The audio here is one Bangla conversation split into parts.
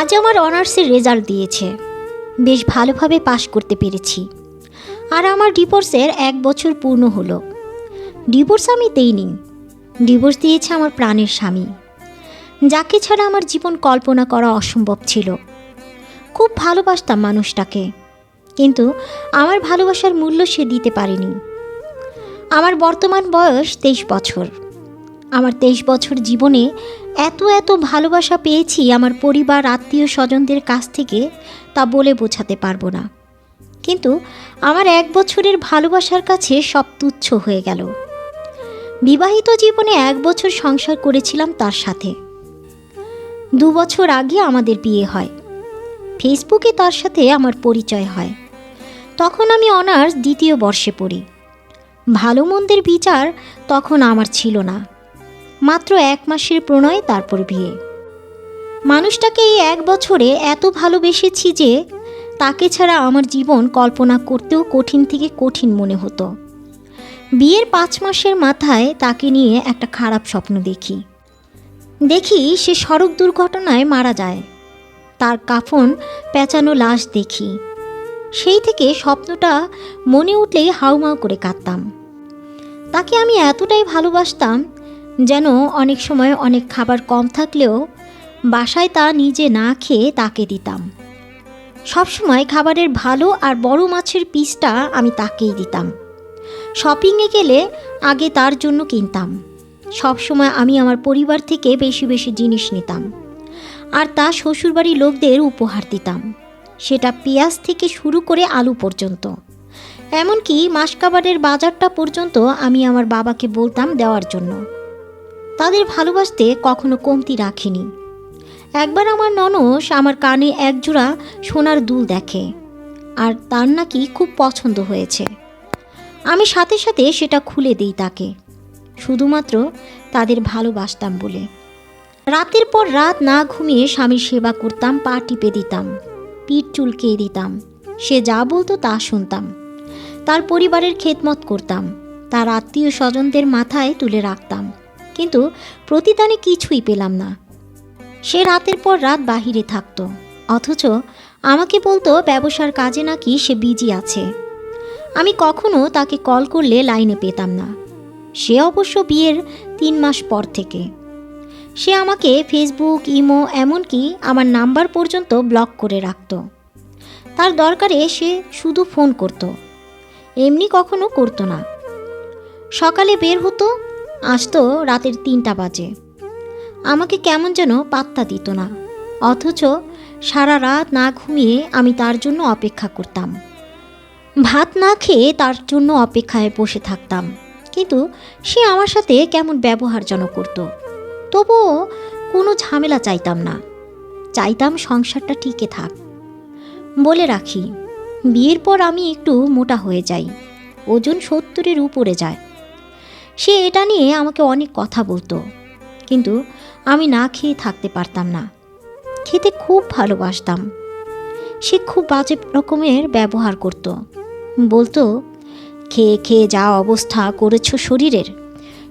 আজ আমার অনার্সের রেজাল্ট দিয়েছে। বেশ ভালোভাবে পাশ করতে পেরেছি। আর আমার ডিভোর্সের এক বছর পূর্ণ হলো। ডিভোর্স আমি দেইনি। ডিভোর্স দিয়েছে আমার প্রাণের স্বামী। যাকে ছাড়া আমার জীবন কল্পনা করা অসম্ভব ছিল। খুব ভালোবাসতাম মানুষটাকে। কিন্তু আমার ভালোবাসার মূল্য সে দিতে পারেনি। আমার বর্তমান বয়স তেইশ বছর। আমার তেইশ বছর জীবনে এত এত ভালোবাসা পেয়েছি আমার পরিবার, আত্মীয় স্বজনদের কাছ থেকে তা বলে বোঝাতে পারব না। কিন্তু আমার এক বছরের ভালোবাসার কাছে সব তুচ্ছ হয়ে গেল। বিবাহিত জীবনে এক বছর সংসার করেছিলাম তার সাথে। দু বছর আগে আমাদের বিয়ে হয়। ফেসবুকে তার সাথে আমার পরিচয় হয়। তখন আমি অনার্স দ্বিতীয় বর্ষে পড়ি। ভালো মন্দের বিচার তখন আমার ছিল না। মাত্র এক মাসের প্রণয়, তারপর বিয়ে। মানুষটাকে এই এক বছরে এত ভালোবেসেছি যে তাকে ছাড়া আমার জীবন কল্পনা করতেও কঠিন থেকে কঠিন মনে হতো। বিয়ের পাঁচ মাসের মাথায় তাকে নিয়ে একটা খারাপ স্বপ্ন দেখি। দেখি সে সড়ক দুর্ঘটনায় মারা যায়। তার কাফন পেঁচানো লাশ দেখি। সেই থেকে স্বপ্নটা মনে উঠলেই হাউমাউ করে কাঁদতাম। তাকে আমি এতটাই ভালোবাসতাম যেন অনেক সময় অনেক খাবার কম থাকলেও বাসায় তা নিজে না খেয়ে তাকে দিতাম। সবসময় খাবারের ভালো আর বড় মাছের পিসটা আমি তাকেই দিতাম। শপিংয়ে গেলে আগে তার জন্য কিনতাম। সবসময় আমি আমার পরিবার থেকে বেশি বেশি জিনিস নিতাম। আর তা শ্বশুরবাড়ির লোকদের উপহার দিতাম। সেটা পেঁয়াজ থেকে শুরু করে আলু পর্যন্ত। এমনকি মাসকাবারের বাজারটা পর্যন্ত আমি আমার বাবাকে বলতাম দেওয়ার জন্য। তাদের ভালোবাসতে কখনো কমতি রাখিনি। একবার আমার ননস আমার কানে একজোড়া সোনার দুল দেখে, আর তার নাকি খুব পছন্দ হয়েছে। আমি সাথে সাথে সেটা খুলে দিই তাকে, শুধুমাত্র তাদের ভালোবাসতাম বলে। রাতের পর রাত না ঘুমিয়ে স্বামীর সেবা করতাম, পা টিপে দিতাম, পিঠ চুলকিয়ে দিতাম, সে যা বলতো তা শুনতাম। তার পরিবারের খেদমত করতাম, তার আত্মীয় স্বজনদের মাথায় তুলে রাখতাম। কিন্তু প্রতিদানে কিছুই পেলাম না। সে রাতের পর রাত বাহিরে থাকতো। অথচ আমাকে বলতো ব্যবসার কাজে নাকি সে বিজি আছে। আমি কখনো তাকে কল করলে লাইনে পেতাম না। সে অবশ্য বিয়ের তিন মাস পর থেকে। সে আমাকে ফেসবুক, ইমো এমনকি আমার নাম্বার পর্যন্ত ব্লক করে রাখতো। তার দরকারে সে শুধু ফোন করতো। এমনি কখনো করতো না। সকালে বের হতো আসতো রাতের তিনটা বাজে। আমাকে কেমন যেন পাত্তা দিত না, অথচ সারা রাত না ঘুমিয়ে আমি তার জন্য অপেক্ষা করতাম। ভাত না খেয়ে তার জন্য অপেক্ষায় বসে থাকতাম, কিন্তু সে আমার সাথে কেমন ব্যবহার যেন করতো। তবুও কোনো ঝামেলা চাইতাম না, চাইতাম সংসারটা টিকে থাক। বলে রাখি, বিয়ের পর আমি একটু মোটা হয়ে যাই, ওজন সত্তরের উপরে যায়। সে এটা নিয়ে আমাকে অনেক কথা বলতো। কিন্তু আমি না খেয়ে থাকতে পারতাম না। খেতে খুব ভালোবাসতাম। সে খুব বাজে রকমের ব্যবহার করত। বলতো, খেয়ে খেয়ে যা অবস্থা করেছ শরীরের।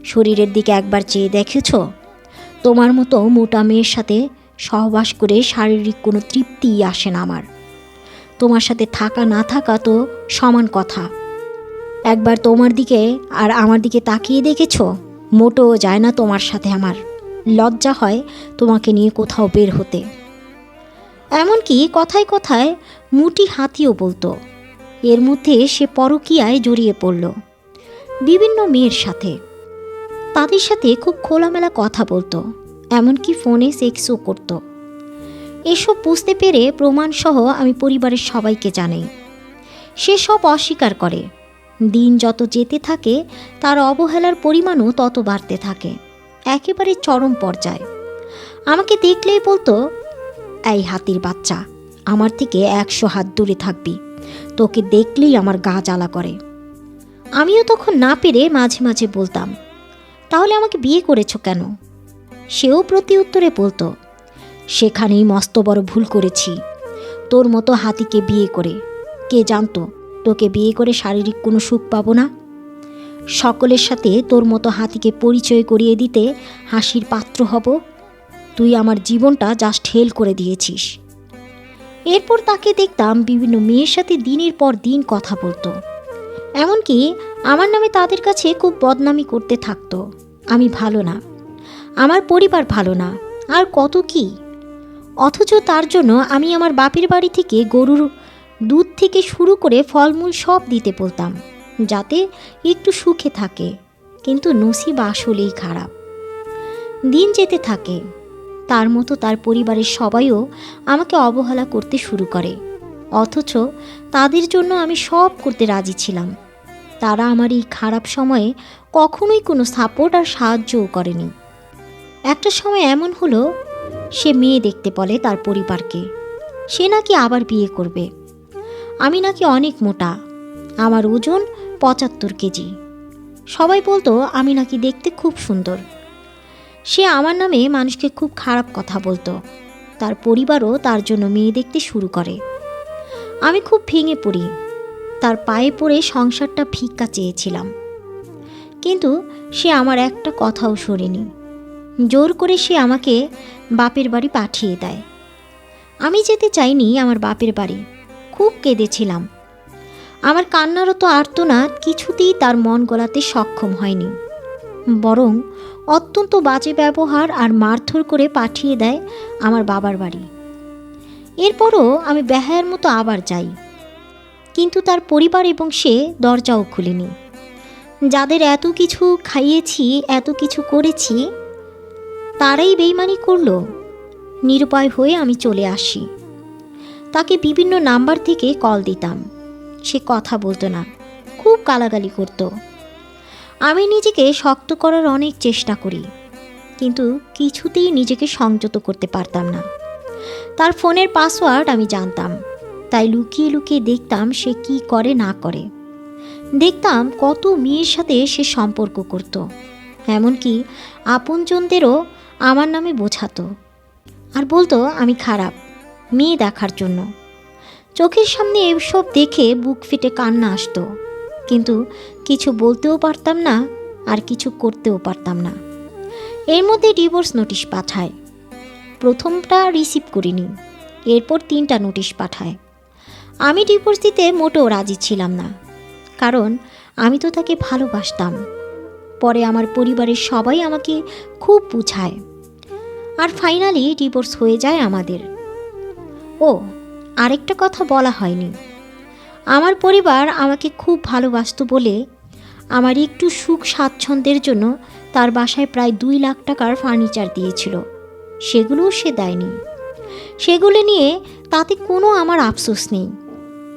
শরীরের দিকে একবার চেয়ে দেখেছ? তোমার মতো মোটা মেয়ের সাথে সহবাস করে শারীরিক কোনো তৃপ্তিই আসে না আমার। তোমার সাথে থাকা না থাকা তো সমান কথা। একবার তোমার দিকে আর আমার দিকে তাকিয়ে দেখেছ? মোটো যায় না তোমার সাথে আমার। লজ্জা হয় তোমাকে নিয়ে কোথাও বের হতে। এমনকি কথায় কথায় মুটি হাতিও বলতো। এর মধ্যে সে পরকীয়ায় জড়িয়ে পড়ল। বিভিন্ন মেয়ের সাথে। তাদের সাথে খুব খোলামেলা কথা বলতো। এমনকি ফোনে সেক্সও করতো। এসব বুঝতে পেরে প্রমাণসহ আমি পরিবারের সবাইকে জানাই। সে সব অস্বীকার করে। দিন যত যেতে থাকে, তার অবহেলার পরিমাণও তত বাড়তে থাকে। একেবারে চরম পর্যায়ে। আমাকে দেখলেই বলতো, এই হাতির বাচ্চা, আমার থেকে একশো হাত দূরে থাকবি। তোকে দেখলেই আমার গা জ্বালা করে। আমিও তখন না পেরে মাঝে মাঝে বলতাম, তাহলে আমাকে বিয়ে করেছ কেন? সেও প্রতি উত্তরে বলতো, সেখানেই মস্ত বড় ভুল করেছি। তোর মতো হাতিকে বিয়ে করে, কে জানতো? তোকে বিয়ে করে শারীরিক কোনো সুখ পাবো না। সকলের সাথে তোর মতো হাতিকে পরিচয় করিয়ে দিতে হাসির পাত্র হব। তুই আমার জীবনটা জাস্ট হেল করে দিয়েছিস। এরপর তাকে দেখতাম বিভিন্ন মেয়ের সাথে দিনের পর দিন কথা বলতো। এমনকি আমার নামে তাদের কাছে খুব বদনামি করতে থাকতো। আমি ভালো না। আমার পরিবার ভালো না। আর কত কি? অথচ তার জন্য আমি আমার বাপের বাড়ি থেকে গরুর দুধ থেকে শুরু করে ফলমূল সব দিতে বলতাম, যাতে একটু সুখে থাকে, কিন্তু নসিব আসলেই খারাপ। দিন যেতে থাকে, তার মতো তার পরিবারের সবাইও আমাকে অবহেলা করতে শুরু করে, অথচ তাদের জন্য আমি সব করতে রাজি ছিলাম। তারা আমার এই খারাপ সময়ে কখনোই কোনো সাপোর্ট আর সাহায্যও করেনি। একটা সময় এমন হলো, সে মেয়ে দেখতে বলে তার পরিবারকে, সে নাকি আবার বিয়ে করবে। আমি নাকি অনেক মোটা। আমার ওজন পঁচাত্তর কেজি। সবাই বলতো আমি নাকি দেখতে খুব সুন্দর। সে আমার নামে মানুষকে খুব খারাপ কথা বলতো। তার পরিবারও তার জন্য মেয়ে দেখতে শুরু করে। আমি খুব ভেঙে পড়ি। তার পায়ে পড়ে সংসারটা ভিক্ষা চেয়েছিলাম। কিন্তু সে আমার একটা কথাও শোনেনি। জোর করে সে আমাকে বাপের বাড়ি পাঠিয়ে দেয়। আমি যেতে চাইনি আমার বাপের বাড়ি। খুব কেঁদেছিলাম। আমার কান্নারত আর্তনাদ কিছুতেই তার মন গলাতে সক্ষম হয়নি। বরং অত্যন্ত বাজে ব্যবহার আর মারধর করে পাঠিয়ে দেয় আমার বাবার বাড়ি। এরপরও আমি বেহায়ের মতো আবার যাই। কিন্তু তার পরিবার এবং সে দরজাও খুলেনি। যাদের এত কিছু খাইয়েছি, এত কিছু করেছি, তারাই বেইমানি করল। নিরুপায় হয়ে আমি চলে আসি। তাকে বিভিন্ন নাম্বার থেকে কল দিতাম। সে কথা বলতো না, খুব গালাগালি করতো। আমি নিজেকে শক্ত করার অনেক চেষ্টা করি, কিন্তু কিছুতেই নিজেকে সংযত করতে পারতাম না। তার ফোনের পাসওয়ার্ড আমি জানতাম, তাই লুকিয়ে লুকিয়ে দেখতাম সে কি করে না করে। দেখতাম কত মেয়ের সাথে সে সম্পর্ক করত, এমনকি আপনজনদেরও আমার নামে বোঝাতো। আর বলতো, আমি খারাপ। মেয়ে দেখার জন্য। চোখের সামনে এসব দেখে বুক ফিটে কান্না আসতো। কিন্তু কিছু বলতেও পারতাম না, আর কিছু করতেও পারতাম না। এর মধ্যে ডিভোর্স নোটিশ পাঠায়। প্রথমটা রিসিভ করিনি, এরপর তিনটা নোটিশ পাঠায়। আমি ডিভোর্স দিতে মোটেও রাজি ছিলাম না, কারণ আমি তো তাকে ভালোবাসতাম। পরে আমার পরিবারের সবাই আমাকে খুব বুঝায়। আর ফাইনালি ডিভোর্স হয়ে যায় আমাদের। ও, আরেকটা কথা বলা হয়নি। আমার পরিবার আমাকে খুব ভালোবাসত বলে আমার একটু সুখ স্বাচ্ছন্দ্যের জন্য তার বাসায় প্রায় দুই লাখ টাকার ফার্নিচার দিয়েছিল। সেগুলোও সে দেয়নি। সেগুলো নিয়ে তাতে কোনো আমার আফসোস নেই,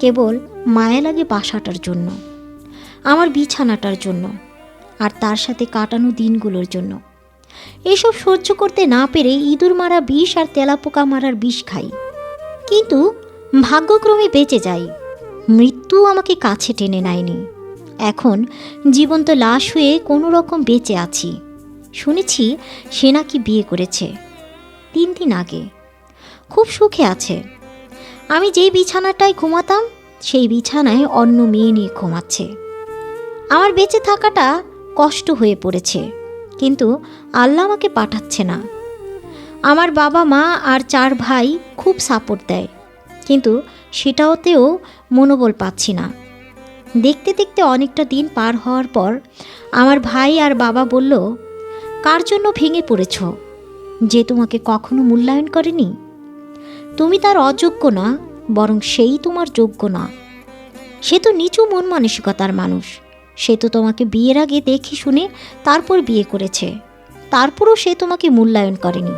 কেবল মায়া লাগে বাসাটার জন্য, আমার বিছানাটার জন্য, আর তার সাথে কাটানো দিনগুলোর জন্য। এসব সহ্য করতে না পেরে ইঁদুর মারা বিষ আর তেলাপোকা মারার বিষ খাই। কিন্তু ভাগ্যক্রমে বেঁচে যাই। মৃত্যু আমাকে কাছে টেনে নেয়নি। এখন জীবন্ত লাশ হয়ে কোনো রকম বেঁচে আছি। শুনেছি সে নাকি বিয়ে করেছে। তিন দিন আগে। খুব সুখে আছে। আমি যেই বিছানাটায় ঘুমাতাম, সেই বিছানায় অন্য মেয়ে নিয়ে ঘুমাচ্ছে। আমার বেঁচে থাকাটা কষ্ট হয়ে পড়েছে, কিন্তু আল্লাহ আমাকে পাঠাচ্ছে না। আমার বাবা মা আর চার ভাই খুব সাপোর্ট দেয়, কিন্তু সেটাওতেও মনোবল পাচ্ছি না। দেখতে দেখতে অনেকটা দিন পার হওয়ার পর আমার ভাই আর বাবা বলল, কার জন্য ভেঙে পড়েছ? যে তোমাকে কখনো মূল্যায়ন করেনি? তুমি তার অযোগ্য না, বরং সেই তোমার যোগ্য না। সে তো নিচু মন মানসিকতার মানুষ। সে তো তোমাকে বিয়ের আগে দেখে শুনে তারপর বিয়ে করেছে। তারপরও সে তোমাকে মূল্যায়ন করেনি।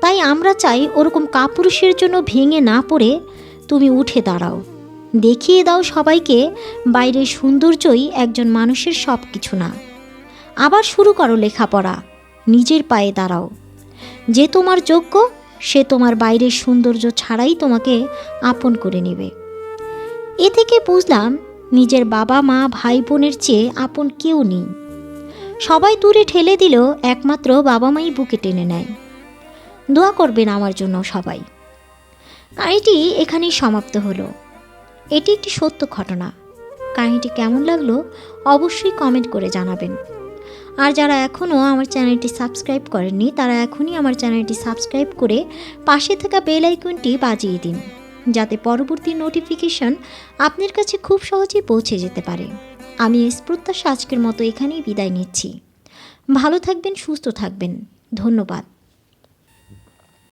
তাই আমরা চাই ওরকম কাপুরুষের জন্য ভেঙে না পড়ে তুমি উঠে দাঁড়াও। দেখিয়ে দাও সবাইকে বাইরের সৌন্দর্যই একজন মানুষের সব কিছু না। আবার শুরু করো লেখাপড়া, নিজের পায়ে দাঁড়াও। যে তোমার যোগ্য, সে তোমার বাইরের সৌন্দর্য ছাড়াই তোমাকে আপন করে নেবে। এ থেকে বুঝলাম নিজের বাবা, মা, ভাই, বোনের চেয়ে আপন কেউ নেই। সবাই দূরে ঠেলে দিলেও একমাত্র বাবা মাই বুকে টেনে নেয়। দোয়া করবেন আমার জন্য সবাই। কাহিনীটি এখানেই সমাপ্ত হলো। এটি একটি সত্য ঘটনা। কাহিনীটি কেমন লাগল অবশ্যই কমেন্ট করে জানাবেন। আর যারা এখনও আমার চ্যানেলটি সাবস্ক্রাইব করেননি, তারা এখনই আমার চ্যানেলটি সাবস্ক্রাইব করে পাশে থাকা বেল আইকনটি বাজিয়ে দিন, যাতে পরবর্তী নোটিফিকেশন আপনার কাছে খুব সহজেই পৌঁছে যেতে পারে। আমি এই প্রত্যাশা আজকের মতো এখানেই বিদায় নিচ্ছি। ভালো থাকবেন, সুস্থ থাকবেন। ধন্যবাদ।